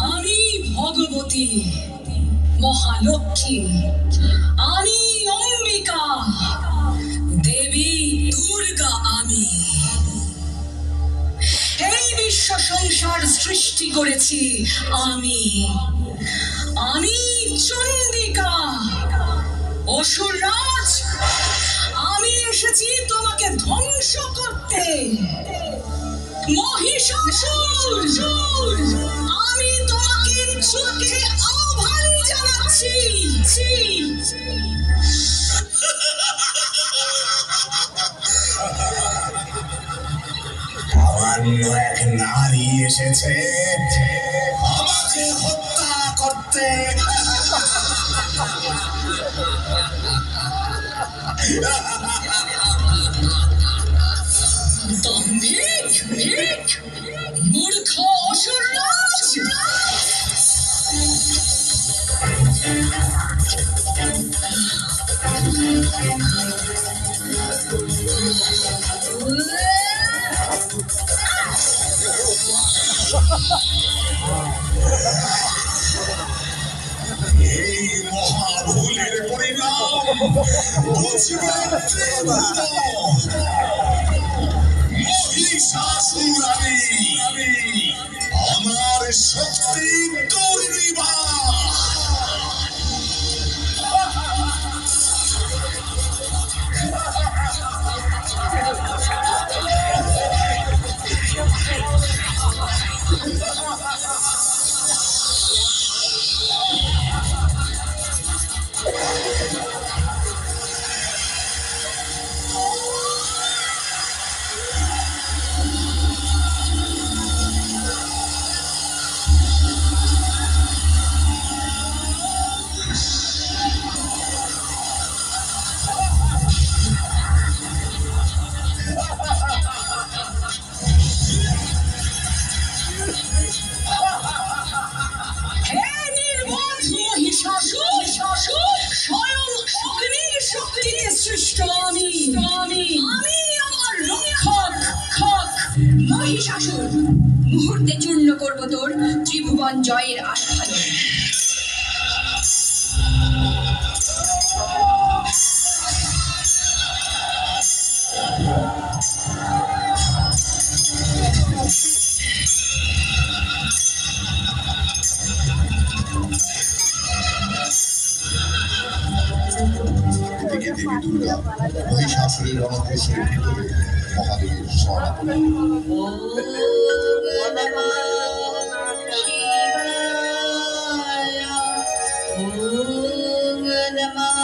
আমি ভগবতী, মহালক্ষ্মী। আমি অম্বিকা, দেবী দুর্গা আমি। এই বিশ্ব সংসার সৃষ্টি করেছি আমি। আমি চন্ডিকা অসুররাজ আমি তোমাকে যুদ্ধে আহ্বান জানাচ্ছি। সামান্য এক নারী এসেছে। আমাকে হত্যা করতে। দম্ভিক ভিক মূর্খ এই মহাভুলের পরিণাম বুঝবে ত্রিভুবন। আমার শক্তি আমি মহিষাসুর। মুহূর্তে চূর্ণ করব তোর ত্রিভুবন জয়ের আস্থানে এই দেবী দুর্গা মহিষাসুরের রণকৌশলের ভিতরে মহাদেবের শরণাপন্ন